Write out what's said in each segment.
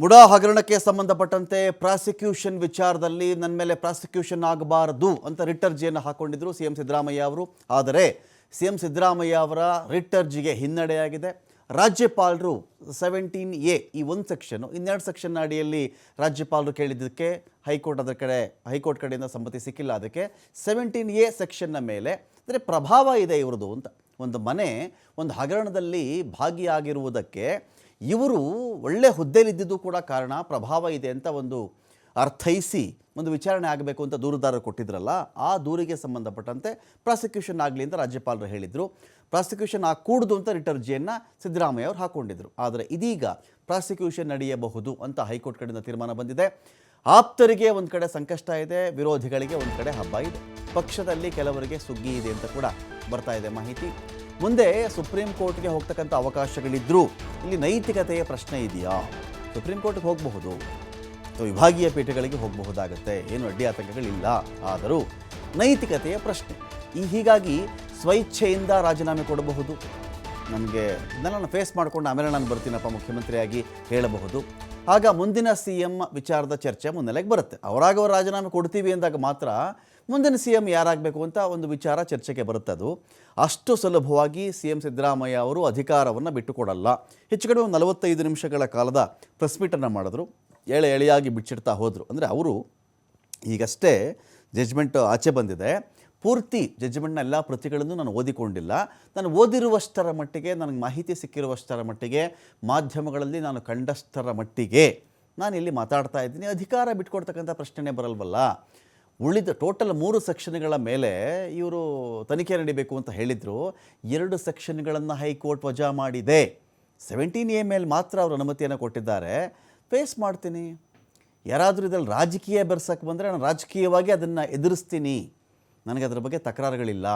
ಮುಡಾ ಹಗರಣಕ್ಕೆ ಸಂಬಂಧಪಟ್ಟಂತೆ ಪ್ರಾಸಿಕ್ಯೂಷನ್ ವಿಚಾರದಲ್ಲಿ ನನ್ನ ಮೇಲೆ ಪ್ರಾಸಿಕ್ಯೂಷನ್ ಆಗಬಾರದು ಅಂತ ರಿಟರ್ಜಿಯನ್ನು ಹಾಕೊಂಡಿದ್ರು ಸಿ ಎಂ ಸಿದ್ದರಾಮಯ್ಯ ಅವರು. ಆದರೆ ಸಿ ಎಂ ಸಿದ್ದರಾಮಯ್ಯ ಅವರ ರಿಟರ್ಜಿಗೆ ಹಿನ್ನಡೆಯಾಗಿದೆ. ರಾಜ್ಯಪಾಲರು ಸೆವೆಂಟೀನ್ ಎ ಈ ಒಂದು ಸೆಕ್ಷನ್ನು ಇನ್ನೆರಡು ಸೆಕ್ಷನ್ ಅಡಿಯಲ್ಲಿ ರಾಜ್ಯಪಾಲರು ಕೇಳಿದ್ದಕ್ಕೆ ಹೈಕೋರ್ಟ್ ಅದರ ಕಡೆ, ಹೈಕೋರ್ಟ್ ಕಡೆಯಿಂದ ಸಮ್ಮತಿ ಸಿಕ್ಕಿಲ್ಲ. ಅದಕ್ಕೆ ಸೆವೆಂಟೀನ್ ಎ ಸೆಕ್ಷನ್ನ ಮೇಲೆ, ಅಂದರೆ ಪ್ರಭಾವ ಇದೆ ಇವ್ರದ್ದು ಅಂತ. ಒಂದು ಮನೆ ಒಂದು ಹಗರಣದಲ್ಲಿ ಭಾಗಿಯಾಗಿರುವುದಕ್ಕೆ ಇವರು ಒಳ್ಳೆ ಹುದ್ದೆಯಲ್ಲಿದ್ದಿದ್ದು ಕೂಡ ಕಾರಣ, ಪ್ರಭಾವ ಇದೆ ಅಂತ ಒಂದು ಅರ್ಥೈಸಿ ಒಂದು ವಿಚಾರಣೆ ಆಗಬೇಕು ಅಂತ ದೂರುದಾರರು ಕೊಟ್ಟಿದ್ರಲ್ಲ, ಆ ದೂರಿಗೆ ಸಂಬಂಧಪಟ್ಟಂತೆ ಪ್ರಾಸಿಕ್ಯೂಷನ್ ಆಗಲಿ ಅಂತ ರಾಜ್ಯಪಾಲರು ಹೇಳಿದರು. ಪ್ರಾಸಿಕ್ಯೂಷನ್ ಆಗಕೂಡ್ದು ಅಂತ ರಿಟರ್ಜಿಯನ್ನು ಸಿದ್ದರಾಮಯ್ಯ ಅವರು ಹಾಕ್ಕೊಂಡಿದ್ರು. ಆದರೆ ಇದೀಗ ಪ್ರಾಸಿಕ್ಯೂಷನ್ ನಡೆಯಬಹುದು ಅಂತ ಹೈಕೋರ್ಟ್ ಕಡೆಯಿಂದ ತೀರ್ಮಾನ ಬಂದಿದೆ. ಆಪ್ತರಿಗೆ ಒಂದು ಕಡೆ ಸಂಕಷ್ಟ ಇದೆ, ವಿರೋಧಿಗಳಿಗೆ ಒಂದು ಕಡೆ ಹಬ್ಬ ಇದೆ. ಪಕ್ಷದಲ್ಲಿ ಕೆಲವರಿಗೆ ಸುಗ್ಗಿ ಇದೆ ಅಂತ ಕೂಡ ಬರ್ತಾ ಇದೆ ಮಾಹಿತಿ. ಮುಂದೆ ಸುಪ್ರೀಂ ಕೋರ್ಟ್ಗೆ ಹೋಗ್ತಕ್ಕಂಥ ಅವಕಾಶಗಳಿದ್ದರೂ ಇಲ್ಲಿ ನೈತಿಕತೆಯ ಪ್ರಶ್ನೆ ಇದೆಯಾ? ಸುಪ್ರೀಂ ಕೋರ್ಟ್ಗೆ ಹೋಗಬಹುದು. ವಿಭಾಗೀಯ ಪೀಠಗಳಿಗೆ ಹೋಗಬಹುದಾಗುತ್ತೆ. ಏನು ಅಡ್ಡಿ ಆತಂಕಗಳಿಲ್ಲ. ಆದರೂ ನೈತಿಕತೆಯ ಪ್ರಶ್ನೆ. ಈ ಹೀಗಾಗಿ ಸ್ವಇಚ್ಛೆಯಿಂದ ರಾಜೀನಾಮೆ ಕೊಡಬಹುದು. ನನಗೆ ನನ್ನನ್ನು ನಾನು ಫೇಸ್ ಮಾಡಿಕೊಂಡು ಆಮೇಲೆ ನಾನು ಬರ್ತೀನಪ್ಪ ಮುಖ್ಯಮಂತ್ರಿಯಾಗಿ ಹೇಳಬಹುದು. ಆಗ ಮುಂದಿನ ಸಿ ಎಂ ವಿಚಾರದ ಚರ್ಚೆ ಮುನ್ನೆಲೆಗೆ ಬರುತ್ತೆ. ಅವರಾಗ ಅವ್ರು ರಾಜೀನಾಮೆ ಕೊಡ್ತೀವಿ ಅಂದಾಗ ಮಾತ್ರ ಮುಂದಿನ ಸಿ ಎಂ ಯಾರಾಗಬೇಕು ಅಂತ ಒಂದು ವಿಚಾರ ಚರ್ಚೆಗೆ ಬರುತ್ತೆ ಅದು ಅಷ್ಟು ಸುಲಭವಾಗಿ ಸಿ ಎಂ ಸಿದ್ದರಾಮಯ್ಯ ಅವರು ಅಧಿಕಾರವನ್ನು ಬಿಟ್ಟುಕೊಡಲ್ಲ. ಹೆಚ್ಚು ಕಡಿಮೆ ಒಂದು ನಲವತ್ತೈದು ನಿಮಿಷಗಳ ಕಾಲದ ಪ್ರೆಸ್ ಮೀಟನ್ನು ಮಾಡಿದ್ರು. ಎಳೆ ಎಳೆಯಾಗಿ ಬಿಚ್ಚಿಡ್ತಾ ಹೋದರು. ಅಂದರೆ ಅವರು ಈಗಷ್ಟೇ ಜಡ್ಜ್ಮೆಂಟ್ ಆಚೆ ಬಂದಿದೆ. ಪೂರ್ತಿ ಜಡ್ಜ್ಮೆಂಟ್ನ ಎಲ್ಲ ಪ್ರತಿಗಳನ್ನು ನಾನು ಓದಿಕೊಂಡಿಲ್ಲ. ನಾನು ಓದಿರುವಷ್ಟರ ಮಟ್ಟಿಗೆ, ನನಗೆ ಮಾಹಿತಿ ಸಿಕ್ಕಿರುವಷ್ಟರ ಮಟ್ಟಿಗೆ, ಮಾಧ್ಯಮಗಳಲ್ಲಿ ನಾನು ಕಂಡಷ್ಟರ ಮಟ್ಟಿಗೆ ನಾನು ಇಲ್ಲಿ ಮಾತಾಡ್ತಾ ಇದ್ದೀನಿ. ಅಧಿಕಾರ ಬಿಟ್ಕೊಡ್ತಕ್ಕಂಥ ಪ್ರಶ್ನೆನೇ ಬರಲ್ವಲ್ಲ. ಉಳಿದ ಟೋಟಲ್ ಮೂರು ಸೆಕ್ಷನ್ಗಳ ಮೇಲೆ ಇವರು ತನಿಖೆ ನಡೀಬೇಕು ಅಂತ ಹೇಳಿದರು. ಎರಡು ಸೆಕ್ಷನ್ಗಳನ್ನು ಹೈಕೋರ್ಟ್ ವಜಾ ಮಾಡಿದೆ. ಸೆವೆಂಟೀನ್ ಎ ಮೇಲೆ ಮಾತ್ರ ಅವರು ಅನುಮತಿಯನ್ನು ಕೊಟ್ಟಿದ್ದಾರೆ. ಫೇಸ್ ಮಾಡ್ತೀನಿ. ಯಾರಾದರೂ ಇದರಲ್ಲಿ ರಾಜಕೀಯ ಬೆರೆಸೋಕೆ ಬಂದರೆ ನಾನು ರಾಜಕೀಯವಾಗಿ ಅದನ್ನು ಎದುರಿಸ್ತೀನಿ. ನನಗೆ ಅದರ ಬಗ್ಗೆ ತಕರಾರುಗಳಿಲ್ಲ.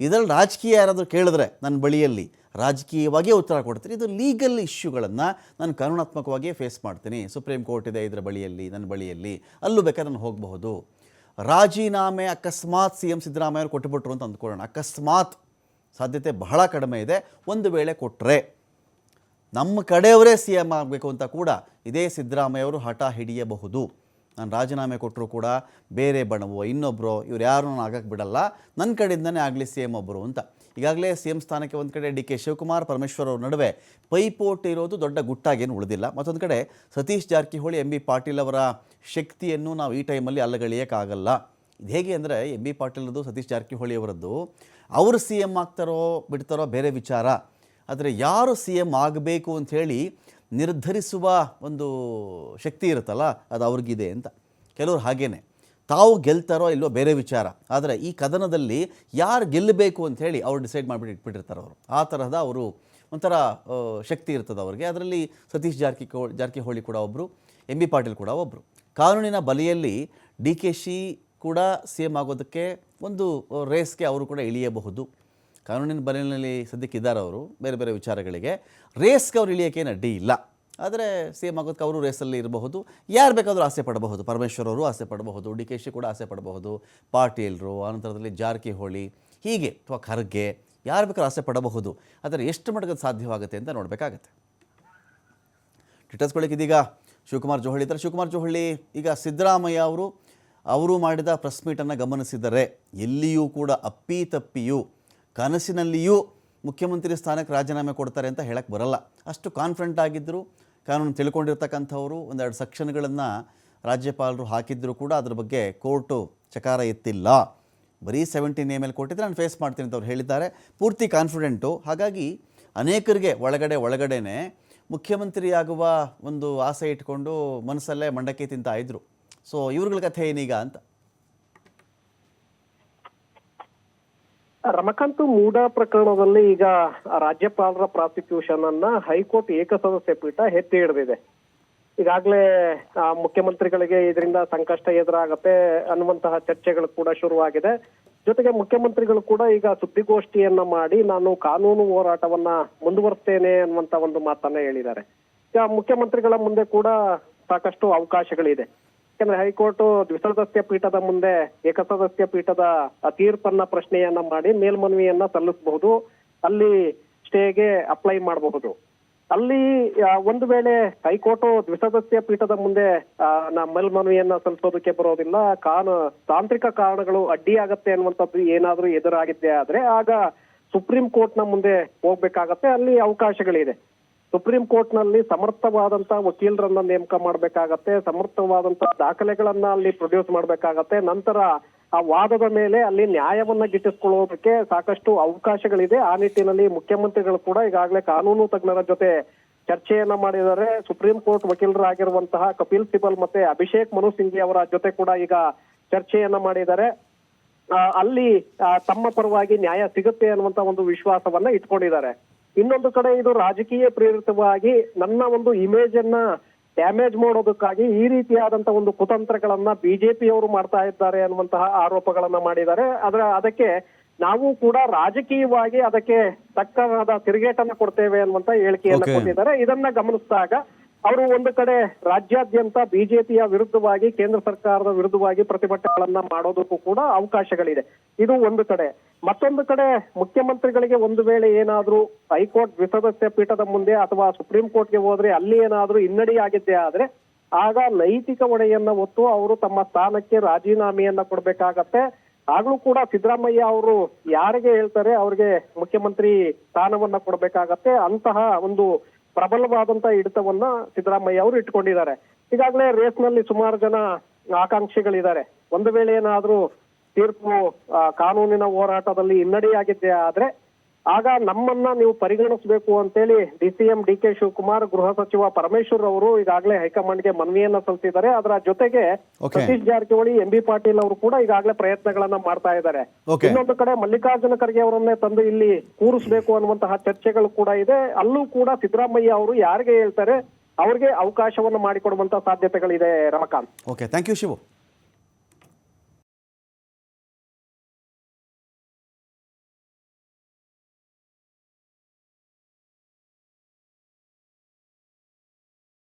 ಇದರಲ್ಲಿ ರಾಜಕೀಯ ಯಾರಾದರೂ ಕೇಳಿದ್ರೆ ನನ್ನ ಬಳಿಯಲ್ಲಿ ರಾಜಕೀಯವಾಗಿಯೇ ಉತ್ತರ ಕೊಡ್ತೀನಿ. ಇದು ಲೀಗಲ್ ಇಶ್ಯೂಗಳನ್ನು ನಾನು ಕಾನೂನಾತ್ಮಕವಾಗಿಯೇ ಫೇಸ್ ಮಾಡ್ತೀನಿ. ಸುಪ್ರೀಂ ಕೋರ್ಟ್ ಇದೆ ಇದರ ಬಳಿಯಲ್ಲಿ, ನನ್ನ ಬಳಿಯಲ್ಲಿ. ಅಲ್ಲೂ ಬೇಕಾದ್ರೆ ನಾನು ಹೋಗಬಹುದು. ರಾಜೀನಾಮೆ ಅಕಸ್ಮಾತ್ ಸಿ ಎಂ ಸಿದ್ದರಾಮಯ್ಯ ಅವರು ಕೊಟ್ಟುಬಿಟ್ರು ಅಂತ ಅಂದ್ಕೊಳ್ಳೋಣ. ಅಕಸ್ಮಾತ್ ಸಾಧ್ಯತೆ ಬಹಳ ಕಡಿಮೆ ಇದೆ. ಒಂದು ವೇಳೆ ಕೊಟ್ಟರೆ ನಮ್ಮ ಕಡೆಯವರೇ ಸಿ ಎಂ ಆಗಬೇಕು ಅಂತ ಕೂಡ ಇದೇ ಸಿದ್ದರಾಮಯ್ಯ ಅವರು ಹಠ ಹಿಡಿಯಬಹುದು. ನಾನು ರಾಜೀನಾಮೆ ಕೊಟ್ಟರು ಕೂಡ ಬೇರೆ ಬಣವೋ ಇನ್ನೊಬ್ಬರು ಇವ್ರು ಯಾರು ನಾನು ಆಗಕ್ಕೆ ಬಿಡಲ್ಲ. ನನ್ನ ಕಡೆಯಿಂದನೇ ಆಗಲಿ ಸಿ ಎಂ ಒಬ್ಬರು ಅಂತ. ಈಗಾಗಲೇ ಸಿ ಎಂ ಸ್ಥಾನಕ್ಕೆ ಒಂದು ಕಡೆ ಡಿ ಕೆ ಶಿವಕುಮಾರ್, ಪರಮೇಶ್ವರ್ ಅವ್ರ ನಡುವೆ ಪೈಪೋಟಿ ಇರೋದು ದೊಡ್ಡ ಗುಟ್ಟಾಗೇನು ಉಳಿದಿಲ್ಲ. ಮತ್ತೊಂದು ಕಡೆ ಸತೀಶ್ ಜಾರಕಿಹೊಳಿ, ಎಂ ಬಿ ಪಾಟೀಲ್ ಅವರ ಶಕ್ತಿಯನ್ನು ನಾವು ಈ ಟೈಮಲ್ಲಿ ಅಲ್ಲಗಳಿಯೋಕ್ಕಾಗಲ್ಲ. ಇದು ಹೇಗೆ ಅಂದರೆ ಎಂ ಬಿ ಪಾಟೀಲ್ದು ಸತೀಶ್ ಜಾರಕಿಹೊಳಿ ಅವರದ್ದು, ಅವರು ಸಿ ಎಂ ಆಗ್ತಾರೋ ಬಿಡ್ತಾರೋ ಬೇರೆ ವಿಚಾರ. ಆದರೆ ಯಾರು ಸಿ ಎಂ ಆಗಬೇಕು ಅಂಥೇಳಿ ನಿರ್ಧರಿಸುವ ಒಂದು ಶಕ್ತಿ ಇರುತ್ತಲ್ಲ, ಅದು ಅವ್ರಿಗಿದೆ ಅಂತ. ಕೆಲವರು ಹಾಗೇನೆ. ತಾವು ಗೆಲ್ತಾರೋ ಇಲ್ಲೋ ಬೇರೆ ವಿಚಾರ. ಆದರೆ ಈ ಕದನದಲ್ಲಿ ಯಾರು ಗೆಲ್ಲಬೇಕು ಅಂಥೇಳಿ ಅವ್ರು ಡಿಸೈಡ್ ಮಾಡಿಬಿಟ್ಟು ಇಟ್ಬಿಟ್ಟಿರ್ತಾರೆ ಅವರು. ಆ ತರಹದ ಅವರು ಒಂಥರ ಶಕ್ತಿ ಇರ್ತದೆ ಅವ್ರಿಗೆ. ಅದರಲ್ಲಿ ಸತೀಶ್ ಜಾರಕಿಹೊ ಜಾರಕಿಹೊಳಿ ಕೂಡ ಒಬ್ಬರು ಎಂ ಬಿ ಪಾಟೀಲ್ ಕೂಡ ಒಬ್ಬರು ಕಾನೂನಿನ ಬಲೆಯಲ್ಲಿ ಡಿ ಕೆ ಶಿ ಕೂಡ ಸಿ ಎಂ ಆಗೋದಕ್ಕೆ ಒಂದು ರೇಸ್ಗೆ ಅವರು ಕೂಡ ಇಳಿಯಬಹುದು. ಕಾನೂನಿನ ಬಲಿನಲ್ಲಿ ಸದ್ಯಕ್ಕೆ ಇದ್ದಾರೆ ಅವರು, ಬೇರೆ ಬೇರೆ ವಿಚಾರಗಳಿಗೆ. ರೇಸ್ಗೆ ಅವ್ರು ಇಳಿಯೋಕ್ಕೇನು ಅಡ್ಡಿ ಇಲ್ಲ. ಆದರೆ ಸಿ ಎಂ ಆಗೋದಕ್ಕೆ ಅವರು ರೇಸಲ್ಲಿ ಇರಬಹುದು. ಯಾರು ಬೇಕಾದರೂ ಆಸೆ ಪಡಬಹುದು. ಪರಮೇಶ್ವರ್ ಅವರು ಆಸೆ ಪಡಬಹುದು. ಡಿ ಕೆ ಶಿ ಕೂಡ ಆಸೆ ಪಡಬಹುದು. ಪಾಟೀಲ್ರು ಆನಂತರದಲ್ಲಿ ಜಾರಕಿಹೊಳಿ, ಹೀಗೆ ಅಥವಾ ಖರ್ಗೆ, ಯಾರು ಬೇಕಾದ್ರೂ ಆಸೆ ಪಡಬಹುದು. ಆದರೆ ಎಷ್ಟು ಮಟ್ಟಿಗೆ ಸಾಧ್ಯವಾಗುತ್ತೆ ಅಂತ ನೋಡಬೇಕಾಗತ್ತೆ. ಡಿಟೇಲ್ಸ್ಗಳಿಗೆ ಇದೀಗ ಶಿವಕುಮಾರ್ ಜೋಹಳಿ ಇದ್ದಾರೆ. ಶಿವಕುಮಾರ್ ಜೋಹಳಿ, ಈಗ ಸಿದ್ದರಾಮಯ್ಯ ಅವರು ಅವರು ಮಾಡಿದ ಪ್ರೆಸ್ ಮೀಟನ್ನು ಗಮನಿಸಿದರೆ ಎಲ್ಲಿಯೂ ಕೂಡ ಅಪ್ಪಿ ತಪ್ಪಿಯೂ ಕನಸಿನಲ್ಲಿಯೂ ಮುಖ್ಯಮಂತ್ರಿ ಸ್ಥಾನಕ್ಕೆ ರಾಜೀನಾಮೆ ಕೊಡ್ತಾರೆ ಅಂತ ಹೇಳಕ್ಕೆ ಬರಲ್ಲ. ಅಷ್ಟು ಕಾನ್ಫಿಡೆಂಟ್ ಆಗಿದ್ದರು ಕಾನೂನು ತಿಳ್ಕೊಂಡಿರ್ತಕ್ಕಂಥವ್ರು ಒಂದೆರಡು ಸೆಕ್ಷನ್ಗಳನ್ನು ರಾಜ್ಯಪಾಲರು ಹಾಕಿದ್ದರೂ ಕೂಡ ಅದ್ರ ಬಗ್ಗೆ ಕೋರ್ಟು ಚಕಾರ ಎತ್ತಿಲ್ಲ. ಬರೀ ಸೆವೆಂಟೀನ್ ಎ ಮೇಲೆ ಕೊಟ್ಟಿದ್ರೆ ನಾನು ಫೇಸ್ ಮಾಡ್ತೀನಿ ಅಂತ ಅವ್ರು ಹೇಳಿದ್ದಾರೆ. ಪೂರ್ತಿ ಕಾನ್ಫಿಡೆಂಟು ಹಾಗಾಗಿ ಅನೇಕರಿಗೆ ಒಳಗಡೆ ಒಳಗಡೆನೆ ಮುಖ್ಯಮಂತ್ರಿಯಾಗುವ ಒಂದು ಆಸೆ ಇಟ್ಕೊಂಡು ಮನಸ್ಸಲ್ಲೇ ಮಂಡಕ್ಕಿ ತಿಂತಾ ಇದ್ರು. ಸೊ ಇವ್ರಗಳ ಕಥೆ ಏನೀಗ ಅಂತ? ರಮಕಾಂತ್ ಮೂಡ ಪ್ರಕರಣದಲ್ಲಿ ಈಗ ರಾಜ್ಯಪಾಲರ ಪ್ರಾಸಿಕ್ಯೂಷನ್ ಅನ್ನ ಹೈಕೋರ್ಟ್ ಏಕಸದಸ್ಯ ಪೀಠ ಎತ್ತಿ ಹಿಡಿದಿದೆ. ಈಗಾಗಲೇ ಮುಖ್ಯಮಂತ್ರಿಗಳಿಗೆ ಇದರಿಂದ ಸಂಕಷ್ಟ ಎದುರಾಗತ್ತೆ ಅನ್ನುವಂತಹ ಚರ್ಚೆಗಳು ಕೂಡ ಶುರುವಾಗಿದೆ. ಜೊತೆಗೆ ಮುಖ್ಯಮಂತ್ರಿಗಳು ಕೂಡ ಈಗ ಸುದ್ದಿಗೋಷ್ಠಿಯನ್ನ ಮಾಡಿ ನಾನು ಕಾನೂನು ಹೋರಾಟವನ್ನ ಮುಂದುವರ್ತೇನೆ ಅನ್ನುವಂತ ಒಂದು ಮಾತನ್ನ ಹೇಳಿದ್ದಾರೆ. ಈಗ ಮುಖ್ಯಮಂತ್ರಿಗಳ ಮುಂದೆ ಕೂಡ ಸಾಕಷ್ಟು ಅವಕಾಶಗಳಿದೆ. ಯಾಕಂದ್ರೆ ಹೈಕೋರ್ಟ್ ದ್ವಿಸದಸ್ಯ ಪೀಠದ ಮುಂದೆ ಏಕಸದಸ್ಯ ಪೀಠದ ತೀರ್ಪನ್ನ ಪ್ರಶ್ನೆಯನ್ನ ಮಾಡಿ ಮೇಲ್ಮನವಿಯನ್ನ ಸಲ್ಲಿಸಬಹುದು. ಅಲ್ಲಿ ಸ್ಟೇಗೆ ಅಪ್ಲೈ ಮಾಡಬಹುದು. ಅಲ್ಲಿ ಒಂದು ವೇಳೆ ಹೈಕೋರ್ಟ್ ದ್ವಿಸದಸ್ಯ ಪೀಠದ ಮುಂದೆ ಮೇಲ್ಮನವಿಯನ್ನ ಸಲ್ಲಿಸೋದಕ್ಕೆ ಬರೋದಿಲ್ಲ, ಕಾನು, ತಾಂತ್ರಿಕ ಕಾರಣಗಳು ಅಡ್ಡಿಯಾಗತ್ತೆ ಅನ್ನುವಂಥದ್ದು ಏನಾದ್ರೂ ಎದುರಾಗಿದ್ದೆ ಆದ್ರೆ ಆಗ ಸುಪ್ರೀಂ ಕೋರ್ಟ್ನ ಮುಂದೆ ಹೋಗ್ಬೇಕಾಗತ್ತೆ. ಅಲ್ಲಿ ಅವಕಾಶಗಳಿದೆ. ಸುಪ್ರೀಂ ಕೋರ್ಟ್ನಲ್ಲಿ ಸಮರ್ಥವಾದಂತ ವಕೀಲರನ್ನ ನೇಮಕ ಮಾಡ್ಬೇಕಾಗತ್ತೆ, ಸಮರ್ಥವಾದಂತಹ ದಾಖಲೆಗಳನ್ನ ಅಲ್ಲಿ ಪ್ರೊಡ್ಯೂಸ್ ಮಾಡ್ಬೇಕಾಗತ್ತೆ, ನಂತರ ಆ ವಾದದ ಮೇಲೆ ಅಲ್ಲಿ ನ್ಯಾಯವನ್ನ ಗಿಟ್ಟಿಸ್ಕೊಳ್ಳೋದಕ್ಕೆ ಸಾಕಷ್ಟು ಅವಕಾಶಗಳಿದೆ. ಆ ನಿಟ್ಟಿನಲ್ಲಿ ಮುಖ್ಯಮಂತ್ರಿಗಳು ಕೂಡ ಈಗಾಗಲೇ ಕಾನೂನು ತಜ್ಞರ ಜೊತೆ ಚರ್ಚೆಯನ್ನ ಮಾಡಿದ್ದಾರೆ. ಸುಪ್ರೀಂ ಕೋರ್ಟ್ ವಕೀಲರಾಗಿರುವಂತಹ ಕಪಿಲ್ ಸಿಬಲ್ ಮತ್ತೆ ಅಭಿಷೇಕ್ ಮನು ಸಿಂಘಿ ಅವರ ಜೊತೆ ಕೂಡ ಈಗ ಚರ್ಚೆಯನ್ನ ಮಾಡಿದ್ದಾರೆ. ಅಲ್ಲಿ ತಮ್ಮ ಪರವಾಗಿ ನ್ಯಾಯ ಸಿಗುತ್ತೆ ಅನ್ನುವಂತ ಒಂದು ವಿಶ್ವಾಸವನ್ನ ಇಟ್ಕೊಂಡಿದ್ದಾರೆ. ಇನ್ನೊಂದು ಕಡೆ ಇದು ರಾಜಕೀಯ ಪ್ರೇರಿತವಾಗಿ ನನ್ನ ಒಂದು ಇಮೇಜ್ ಅನ್ನ ಡ್ಯಾಮೇಜ್ ಮಾಡೋದಕ್ಕಾಗಿ ಈ ರೀತಿಯಾದಂತ ಒಂದು ಕುತಂತ್ರಗಳನ್ನ ಬಿಜೆಪಿಯವರು ಮಾಡ್ತಾ ಇದ್ದಾರೆ ಅನ್ನುವಂತಹ ಆರೋಪಗಳನ್ನ ಮಾಡಿದ್ದಾರೆ. ಅದರ ಅದಕ್ಕೆ ನಾವು ಕೂಡ ರಾಜಕೀಯವಾಗಿ ಅದಕ್ಕೆ ತಕ್ಕವಾದ ತಿರುಗೇಟನ್ನ ಕೊಡ್ತೇವೆ ಅನ್ನುವಂತ ಹೇಳಿಕೆಯನ್ನ ಕೊಟ್ಟಿದ್ದಾರೆ. ಇದನ್ನ ಗಮನಿಸಿದಾಗ ಅವರು ಒಂದು ಕಡೆ ರಾಜ್ಯಾದ್ಯಂತ ಬಿಜೆಪಿಯ ವಿರುದ್ಧವಾಗಿ ಕೇಂದ್ರ ಸರ್ಕಾರದ ವಿರುದ್ಧವಾಗಿ ಪ್ರತಿಭಟನೆಗಳನ್ನ ಮಾಡೋದಕ್ಕೂ ಕೂಡ ಅವಕಾಶಗಳಿದೆ. ಇದು ಒಂದು ಕಡೆ. ಮತ್ತೊಂದು ಕಡೆ ಮುಖ್ಯಮಂತ್ರಿಗಳಿಗೆ ಒಂದು ವೇಳೆ ಏನಾದರೂ ಹೈಕೋರ್ಟ್ ದ್ವಿಸದಸ್ಯ ಪೀಠದ ಮುಂದೆ ಅಥವಾ ಸುಪ್ರೀಂ ಕೋರ್ಟ್ಗೆ ಹೋದ್ರೆ ಅಲ್ಲಿ ಏನಾದರೂ ಆಗಿದ್ದೆ ಆದ್ರೆ ಆಗ ನೈತಿಕ ಹೊಣೆಯನ್ನ ಒತ್ತು ಅವರು ತಮ್ಮ ಸ್ಥಾನಕ್ಕೆ ರಾಜೀನಾಮೆಯನ್ನ ಕೊಡ್ಬೇಕಾಗತ್ತೆ. ಆಗ್ಲೂ ಕೂಡ ಸಿದ್ದರಾಮಯ್ಯ ಅವರು ಯಾರಿಗೆ ಹೇಳ್ತಾರೆ ಅವ್ರಿಗೆ ಮುಖ್ಯಮಂತ್ರಿ ಸ್ಥಾನವನ್ನ ಕೊಡ್ಬೇಕಾಗತ್ತೆ. ಅಂತಹ ಒಂದು ಪ್ರಬಲವಾದಂತ ಹಿಡಿತವನ್ನ ಸಿದ್ದರಾಮಯ್ಯ ಅವರು ಇಟ್ಕೊಂಡಿದ್ದಾರೆ. ಈಗಾಗಲೇ ರೇಸ್ನಲ್ಲಿ ಸುಮಾರು ಜನ ಆಕಾಂಕ್ಷಿಗಳಿದ್ದಾರೆ. ಒಂದು ವೇಳೆ ಏನಾದ್ರೂ ತೀರ್ಪು ಕಾನೂನಿನ ಹೋರಾಟದಲ್ಲಿ ಹಿನ್ನಡೆಯಾಗಿದೆ. ಆದ್ರೆ ಆಗ ನಮ್ಮನ್ನ ನೀವು ಪರಿಗಣಿಸಬೇಕು ಅಂತೇಳಿ D C M D K Shivakumar ಗೃಹ ಸಚಿವ ಪರಮೇಶ್ವರ್ ಅವರು ಈಗಾಗಲೇ ಹೈಕಮಾಂಡ್ಗೆ ಮನವಿಯನ್ನ ಸಲ್ಲಿಸಿದ್ದಾರೆ. ಅದರ ಜೊತೆಗೆ. ಸತೀಶ್ ಜಾರಕಿಹೊಳಿ ಎಂ ಬಿ ಪಾಟೀಲ್ ಅವರು ಕೂಡ ಈಗಾಗಲೇ ಪ್ರಯತ್ನಗಳನ್ನ ಮಾಡ್ತಾ ಇದ್ದಾರೆ. ಇನ್ನೊಂದು ಕಡೆ ಮಲ್ಲಿಕಾರ್ಜುನ ಖರ್ಗೆ ಅವರನ್ನೇ ತಂದು ಇಲ್ಲಿ ಕೂರಿಸಬೇಕು ಅನ್ನುವಂತಹ ಚರ್ಚೆಗಳು ಕೂಡ ಇದೆ. ಅಲ್ಲೂ ಕೂಡ ಸಿದ್ದರಾಮಯ್ಯ ಅವರು ಯಾರಿಗೆ ಹೇಳ್ತಾರೆ ಅವ್ರಿಗೆ ಅವಕಾಶವನ್ನು ಮಾಡಿಕೊಡುವಂತ ಸಾಧ್ಯತೆಗಳಿದೆ Ramakant. Okay thank you Shivu.